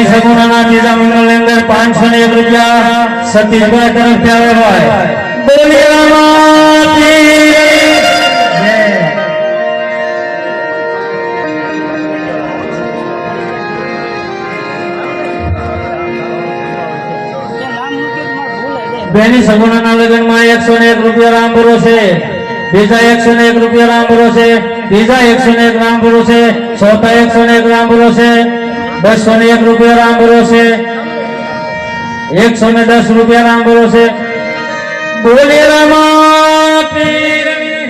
બેની સગુણાના ત્રીજા મંડળની અંદર પાંચસો ને એક રૂપિયા સતીશભાઈ તરફથી આવે ભાઈ બોલી રામાપીર જય. બેની સગુણાના લગ્નમાં એકસો ને એક રૂપિયા રામ ભરો છે બીજા એકસો ને એક રૂપિયા રામ ભરો છે ત્રીજા એકસો ને એક રામ ભરો છે ચોથા એકસો ને એક રામ ભરો છે બસો ને એક રૂપિયા રામ ભરો છે એકસો ને દસ રૂપિયા રામ ભરો છે બોલી રામા પીરની.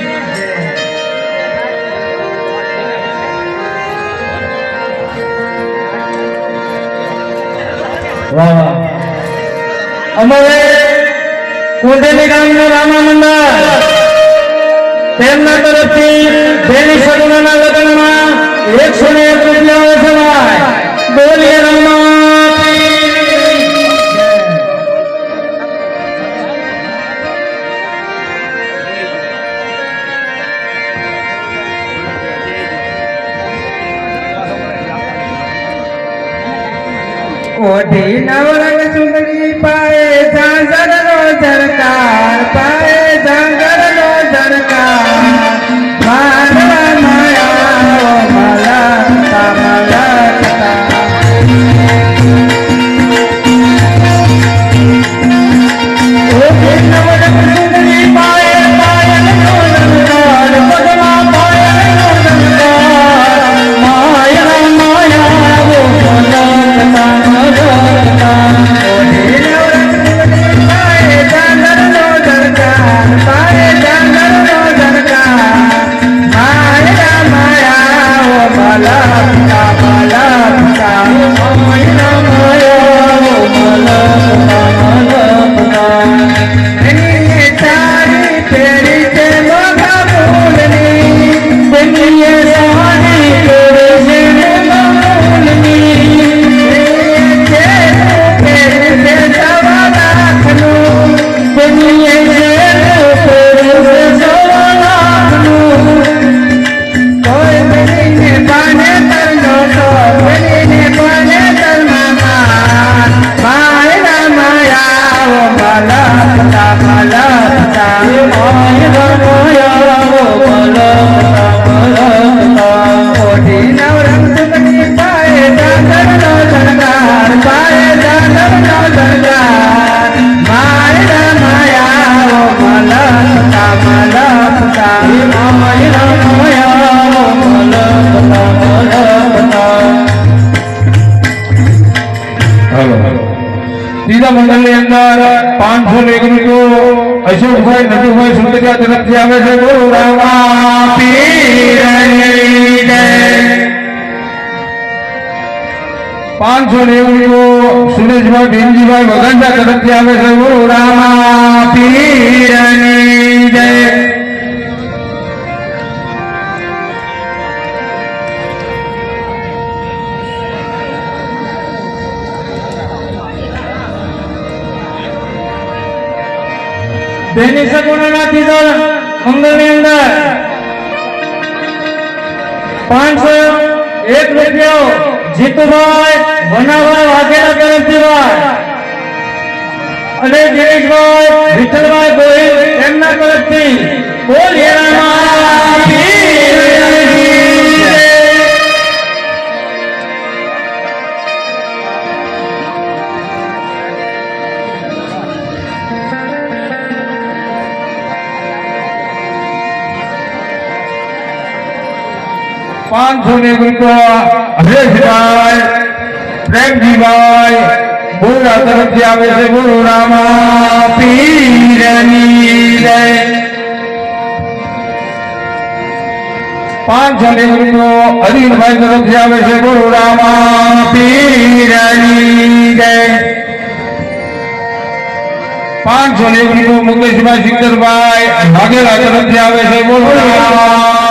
વાહ વાહ અમારે કુંડેલી ગામનું રામા મંડળ તેમના તરફથી બેની સગુણાના લગ્નમાં એકસો ને ઓઢી નવરંગ સુંદરી પાએ ઝાંઝર નો ઝરકાર પાએ ત્રીજા મંડળની અંદર પાંચસો ને એક રૂપિયો અશોકભાઈ નટુભાઈ સુંદરિયા તરફથી આવે છે બોલો રામા પીરની જય. પાંચસો ને એક રૂપિયો સુરેશભાઈ ભીમજીભાઈ વગંજા તરફથી આવે છે બોલો રામા પીરની જય બેની સગુણાના ત્રીજા મંગળની અંદર. પાંચસો એક રૂપિયો જીતુભાઈ વનાભાઈ વાઘેલા તરફથી ભાઈ અને ગિરીશભાઈ વિઠ્ઠલભાઈ ગોહિલ એમના તરફથી. બોલ પાંચસો ને એક રૂપિયા હરેશભાઈ પ્રેમજીભાઈ બોલા તરફથી આવે છે ગુરુ રામા પીરની જય પાંચસો ને એક રૂપિયો હરીનભાઈ તરફથી આવે છે ગુરુ રામા પીરની જય પાંચસો ને એક રૂપિયો મુકેશભાઈ સિકંદરભાઈ વાઘેલા તરફથી આવે છે બોલો રામા